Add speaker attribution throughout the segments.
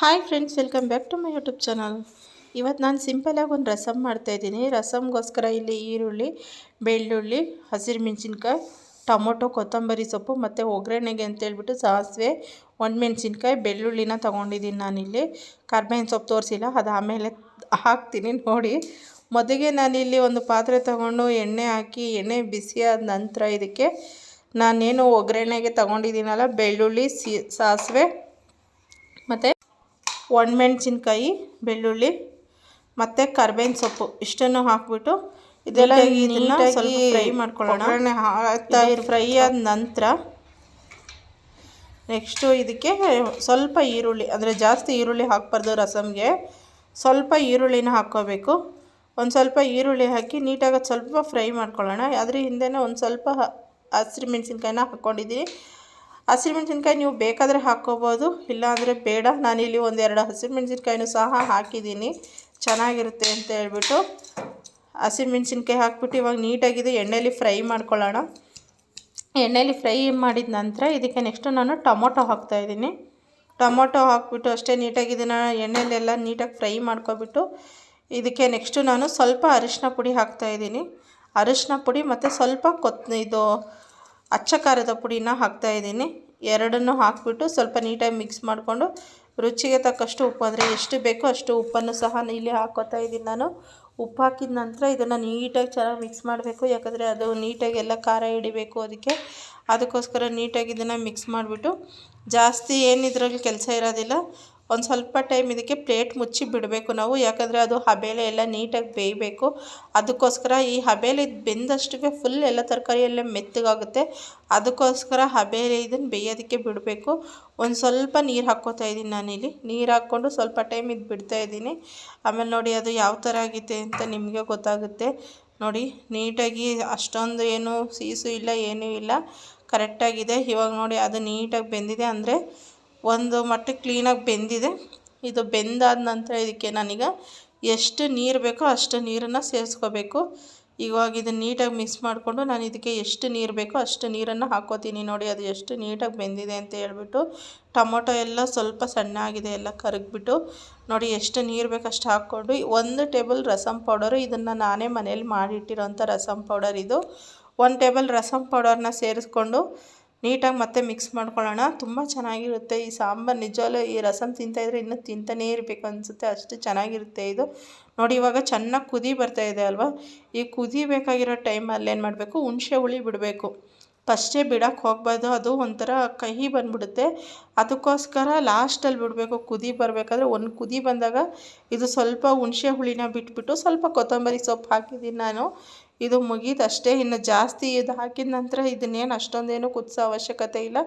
Speaker 1: Hi friends welcome back to my YouTube channel ಇವತ್ತು ನಾನು ಸಿಂಪಲಾಗಿ ಒಂದು ರಸಮ್ ಮಾಡ್ತಾಯಿದ್ದೀನಿ ರಸಮ್ಗೋಸ್ಕರ ಇಲ್ಲಿ ಈರುಳ್ಳಿ, ಬೆಳ್ಳುಳ್ಳಿ, ಹಸಿರು ಮೆಣಸಿನ್ಕಾಯಿ, ಟೊಮೊಟೊ, ಕೊತ್ತಂಬರಿ ಸೊಪ್ಪು ಮತ್ತು ಒಗ್ಗರಣೆಗೆ ಅಂತೇಳ್ಬಿಟ್ಟು ಸಾಸಿವೆ ಒಣಮೆಣ್ಸಿನ್ಕಾಯಿ ಬೆಳ್ಳುಳ್ಳಿನ ತೊಗೊಂಡಿದ್ದೀನಿ ನಾನಿಲ್ಲಿ ಕರ್ಬೇವಿನ ಸೊಪ್ಪು ತೋರಿಸಿಲ್ಲ, ಅದು ಆಮೇಲೆ ಹಾಕ್ತೀನಿ ನೋಡಿ. ಮೊದಲಿಗೆ ನಾನಿಲ್ಲಿ ಒಂದು ಪಾತ್ರೆ ತೊಗೊಂಡು ಎಣ್ಣೆ ಹಾಕಿ, ಎಣ್ಣೆ ಬಿಸಿಯಾದ ನಂತರ ಇದಕ್ಕೆ ನಾನೇನು ಒಗ್ಗರಣೆಗೆ ತೊಗೊಂಡಿದ್ದೀನಲ್ಲ, ಬೆಳ್ಳುಳ್ಳಿ, ಸಿ, ಸಾಸಿವೆ ಮತ್ತು ಒಣಮೆಣ್ಸಿನ್ಕಾಯಿ ಬೆಳ್ಳುಳ್ಳಿ ಮತ್ತು ಕರ್ಬೇವಿನ ಸೊಪ್ಪು ಇಷ್ಟನ್ನು ಹಾಕಿಬಿಟ್ಟು ಇದೆಲ್ಲ ಸ್ವಲ್ಪ ಫ್ರೈ ಮಾಡ್ಕೊಳ್ಳೋಣ. ಫ್ರೈ ಆದ ನಂತರ ನೆಕ್ಸ್ಟು ಇದಕ್ಕೆ ಸ್ವಲ್ಪ ಈರುಳ್ಳಿ ಅಂದರೆ ಜಾಸ್ತಿ ಈರುಳ್ಳಿ ಹಾಕ್ಬಾರ್ದು ರಸಮ್ಗೆ ಸ್ವಲ್ಪ ಈರುಳ್ಳಿನ ಹಾಕ್ಕೋಬೇಕು. ಒಂದು ಸ್ವಲ್ಪ ಈರುಳ್ಳಿ ಹಾಕಿ ನೀಟಾಗಿ ಸ್ವಲ್ಪ ಫ್ರೈ ಮಾಡ್ಕೊಳ್ಳೋಣ. ಅದ್ರ ಹಿಂದೆನೇ ಒಂದು ಸ್ವಲ್ಪ ಹಸಿರು ಮೆಣಸಿನ್ಕಾಯಿನ ಹಾಕ್ಕೊಂಡಿದ್ದೀನಿ ಹಸಿಮೆಣ್ಸಿನ್ಕಾಯಿ ನೀವು ಬೇಕಾದರೆ ಹಾಕ್ಕೋಬೋದು, ಇಲ್ಲಾಂದರೆ ಬೇಡ. ನಾನಿಲ್ಲಿ ಒಂದೆರಡು ಹಸಿಮೆಣ್ಸಿನ್ಕಾಯಿನೂ ಸಹ ಹಾಕಿದ್ದೀನಿ. ಚೆನ್ನಾಗಿರುತ್ತೆ ಅಂತ ಹೇಳ್ಬಿಟ್ಟು ಹಸಿಮೆಣ್ಸಿನ್ಕಾಯಿ ಹಾಕ್ಬಿಟ್ಟು ಇವಾಗ ನೀಟಾಗಿದೆ. ಎಣ್ಣೆಯಲ್ಲಿ ಫ್ರೈ ಮಾಡ್ಕೊಳ್ಳೋಣ. ಎಣ್ಣೆಯಲ್ಲಿ ಫ್ರೈ ಮಾಡಿದ ನಂತರ ಇದಕ್ಕೆ ನೆಕ್ಸ್ಟು ನಾನು ಟೊಮೊಟೊ ಹಾಕ್ತಾಯಿದ್ದೀನಿ ಟೊಮೊಟೊ ಹಾಕ್ಬಿಟ್ಟು ಅಷ್ಟೇ ನೀಟಾಗಿ ಎಣ್ಣೆಯಲ್ಲೆಲ್ಲ ನೀಟಾಗಿ ಫ್ರೈ ಮಾಡ್ಕೊಬಿಟ್ಟು ಇದಕ್ಕೆ ನೆಕ್ಸ್ಟು ನಾನು ಸ್ವಲ್ಪ ಅರಿಶಿನ ಪುಡಿ ಹಾಕ್ತಾಯಿದ್ದೀನಿ ಅರಿಶಿನ ಪುಡಿ ಮತ್ತು ಸ್ವಲ್ಪ ಕೊತ್ ಇದು ಅಚ್ಚ ಖಾರದ ಪುಡಿನ ಹಾಕ್ತಾ ಇದ್ದೀನಿ. ಎರಡನ್ನೂ ಹಾಕಿಬಿಟ್ಟು ಸ್ವಲ್ಪ ನೀಟಾಗಿ ಮಿಕ್ಸ್ ಮಾಡಿಕೊಂಡು ರುಚಿಗೆ ತಕ್ಕಷ್ಟು ಉಪ್ಪು, ಅಂದರೆ ಎಷ್ಟು ಬೇಕೋ ಅಷ್ಟು ಉಪ್ಪನ್ನು ಸಹ ಇಲ್ಲಿ ಹಾಕೋತಾ ಇದ್ದೀನಿ ನಾನು. ಉಪ್ಪು ಹಾಕಿದ ನಂತರ ಇದನ್ನು ನೀಟಾಗಿ ಚೆನ್ನಾಗಿ ಮಿಕ್ಸ್ ಮಾಡಬೇಕು, ಯಾಕಂದರೆ ಅದು ನೀಟಾಗಿ ಎಲ್ಲ ಖಾರ ಹಿಡಿಬೇಕು ಅದಕ್ಕೆ. ಅದಕ್ಕೋಸ್ಕರ ನೀಟಾಗಿ ಇದನ್ನು ಮಿಕ್ಸ್ ಮಾಡಿಬಿಟ್ಟು ಜಾಸ್ತಿ ಏನಿದ್ರಲ್ಲಿ ಕೆಲಸ ಇರೋದಿಲ್ಲ. ಒಂದು ಸ್ವಲ್ಪ ಟೈಮ್ ಇದಕ್ಕೆ ಪ್ಲೇಟ್ ಮುಚ್ಚಿ ಬಿಡಬೇಕು ನಾವು, ಯಾಕಂದರೆ ಅದು ಹಬೆಲೆ ಎಲ್ಲ ನೀಟಾಗಿ ಬೇಯಬೇಕು. ಅದಕ್ಕೋಸ್ಕರ ಈ ಹಬೇಲೆ ಬೆಂದಷ್ಟಿಗೆ ಫುಲ್ ಎಲ್ಲ ತರಕಾರಿ ಎಲ್ಲ ಮೆತ್ತಗಾಗುತ್ತೆ. ಅದಕ್ಕೋಸ್ಕರ ಹಬೆಲೆ ಇದನ್ನು ಬೇಯೋದಕ್ಕೆ ಬಿಡಬೇಕು. ಒಂದು ಸ್ವಲ್ಪ ನೀರು ಹಾಕ್ಕೋತಾ ಇದ್ದೀನಿ ನಾನಿಲ್ಲಿ. ನೀರು ಹಾಕ್ಕೊಂಡು ಸ್ವಲ್ಪ ಟೈಮ್ ಇದು ಬಿಡ್ತಾ ಇದ್ದೀನಿ. ಆಮೇಲೆ ನೋಡಿ ಅದು ಯಾವ ಥರ ಆಗಿದೆ ಅಂತ ನಿಮಗೆ ಗೊತ್ತಾಗುತ್ತೆ. ನೋಡಿ, ನೀಟಾಗಿ ಅಷ್ಟೊಂದು ಏನು ಸೀಸು ಇಲ್ಲ, ಏನೂ ಇಲ್ಲ. ಕರೆಕ್ಟಾಗಿದೆ. ಇವಾಗ ನೋಡಿ ಅದು ನೀಟಾಗಿ ಬೆಂದಿದೆ. ಅಂದರೆ ಒಂದು ಮಟ್ಟಕ್ಕೆ ಕ್ಲೀನಾಗಿ ಬೆಂದಿದೆ. ಇದು ಬೆಂದಾದ ನಂತರ ಇದಕ್ಕೆ ನಾನೀಗ ಎಷ್ಟು ನೀರು ಬೇಕೋ ಅಷ್ಟು ನೀರನ್ನು ಸೇರಿಸ್ಕೋಬೇಕು. ಇವಾಗ ಇದನ್ನು ನೀಟಾಗಿ ಮಿಕ್ಸ್ ಮಾಡಿಕೊಂಡು ನಾನು ಇದಕ್ಕೆ ಎಷ್ಟು ನೀರು ಬೇಕೋ ಅಷ್ಟು ನೀರನ್ನು ಹಾಕೋತೀನಿ ನೋಡಿ, ಅದು ಎಷ್ಟು ನೀಟಾಗಿ ಬೆಂದಿದೆ ಅಂತ ಹೇಳ್ಬಿಟ್ಟು ಟೊಮೊಟೊ ಎಲ್ಲ ಸ್ವಲ್ಪ ಸಣ್ಣ ಆಗಿದೆ ಎಲ್ಲ ಕರಗಿಬಿಟ್ಟು ನೋಡಿ ಎಷ್ಟು ನೀರು ಬೇಕು ಅಷ್ಟು ಹಾಕ್ಕೊಂಡು ಒಂದು ಟೇಬಲ್ ರಸಮ್ ಪೌಡರು ಇದನ್ನು ನಾನೇ ಮನೇಲಿ ಮಾಡಿಟ್ಟಿರೋಂಥ ರಸಮ್ ಪೌಡರ್ ಇದು. ಒಂದು ಟೇಬಲ್ ರಸಮ್ ಪೌಡರ್ನ ಸೇರಿಸ್ಕೊಂಡು ನೀಟಾಗಿ ಮತ್ತೆ ಮಿಕ್ಸ್ ಮಾಡ್ಕೊಳ್ಳೋಣ. ತುಂಬ ಚೆನ್ನಾಗಿರುತ್ತೆ. ಈ ಸಾಂಬಾರು ನಿಜವಲ್ಲೂ ಈ ರಸಮ್ ತಿಂತಾಯಿದ್ರೆ ಇನ್ನೂ ತಿಂತಾನೇ ಇರಬೇಕು ಅನಿಸುತ್ತೆ. ಅಷ್ಟು ಚೆನ್ನಾಗಿರುತ್ತೆ ಇದು. ನೋಡಿ, ಇವಾಗ ಚೆನ್ನಾಗಿ ಕುದಿ ಬರ್ತಾಯಿದೆ ಅಲ್ವಾ? ಈ ಕುದಿಬೇಕಾಗಿರೋ ಟೈಮಲ್ಲಿ ಏನು ಮಾಡಬೇಕು? ಹುಣಸೆ ಹುಳಿ ಬಿಡಬೇಕು. ಫಸ್ಟೇ ಬಿಡೋಕ್ಕೆ ಹೋಗ್ಬಾರ್ದು, ಅದು ಒಂಥರ ಕಹಿ ಬಂದ್ಬಿಡುತ್ತೆ. ಅದಕ್ಕೋಸ್ಕರ ಲಾಸ್ಟಲ್ಲಿ ಬಿಡಬೇಕು, ಕುದಿ ಬರಬೇಕಾದ್ರೆ ಒಂದು ಕುದಿ ಬಂದಾಗ ಇದು ಸ್ವಲ್ಪ ಹುಣಸೆ ಹುಳಿನ ಬಿಟ್ಬಿಟ್ಟು ಸ್ವಲ್ಪ ಕೊತ್ತಂಬರಿ ಸೊಪ್ಪು ಹಾಕಿದ್ದೀನಿ ನಾನು. ಇದು ಮುಗೀತು ಅಷ್ಟೇ ಇನ್ನು ಜಾಸ್ತಿ ಇದು ಹಾಕಿದ ನಂತರ ಇದನ್ನೇನು ಅಷ್ಟೊಂದೇನು ಕುದಿಸೋ ಅವಶ್ಯಕತೆ ಇಲ್ಲ.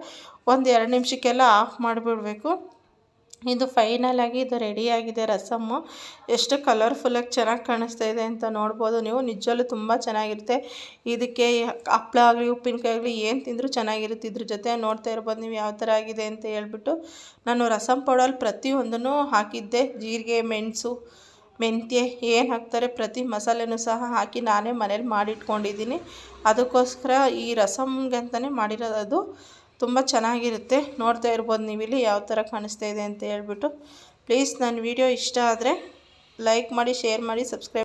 Speaker 1: ಒಂದು ಎರಡು ನಿಮಿಷಕ್ಕೆಲ್ಲ ಆಫ್ ಮಾಡಿಬಿಡ್ಬೇಕು. ಇದು ಫೈನಲಾಗಿ ಇದು ರೆಡಿಯಾಗಿದೆ ರಸಮ್ಮು ಎಷ್ಟು ಕಲರ್ಫುಲ್ಲಾಗಿ ಚೆನ್ನಾಗಿ ಕಾಣಿಸ್ತಾ ಇದೆ ಅಂತ ನೋಡ್ಬೋದು ನೀವು. ನಿಜವಲ್ಲೂ ತುಂಬ ಚೆನ್ನಾಗಿರುತ್ತೆ. ಇದಕ್ಕೆ ಹಪ್ಪಳ ಆಗಲಿ, ಉಪ್ಪಿನಕಾಯಿ ಆಗಲಿ, ಏನು ತಿಂದರೂ ಚೆನ್ನಾಗಿರುತ್ತೆ ಇದ್ರ ಜೊತೆ. ನೋಡ್ತಾ ಇರ್ಬೋದು ನೀವು ಯಾವ ಥರ ಆಗಿದೆ ಅಂತ ಹೇಳ್ಬಿಟ್ಟು. ನಾನು ರಸಮ್ ಪೌಡರ್ ಪ್ರತಿಯೊಂದನ್ನು ಹಾಕಿದ್ದೆ. ಜೀರಿಗೆ, ಮೆಣಸು, ಮೆಂತ್ಯ ಏನು ಹಾಕ್ತಾರೆ ಪ್ರತಿ ಮಸಾಲೆನೂ ಸಹ ಹಾಕಿ ನಾನೇ ಮನೇಲಿ ಮಾಡಿಟ್ಕೊಂಡಿದ್ದೀನಿ. ಅದಕ್ಕೋಸ್ಕರ ಈ ರಸಮ್ಗೆ ಅಂತಲೇ ಮಾಡಿರೋದು. ತುಂಬ ಚೆನ್ನಾಗಿರುತ್ತೆ. ನೋಡ್ತಾ ಇರ್ಬೋದು ನೀವಿಲ್ಲಿ ಯಾವ ಥರ ಕಾಣಿಸ್ತಾ ಇದೆ ಅಂತ ಹೇಳ್ಬಿಟ್ಟು. ಪ್ಲೀಸ್ ನನ್ನ ವಿಡಿಯೋ ಇಷ್ಟ ಆದರೆ ಲೈಕ್ ಮಾಡಿ, ಶೇರ್ ಮಾಡಿ, ಸಬ್ಸ್ಕ್ರೈಬ್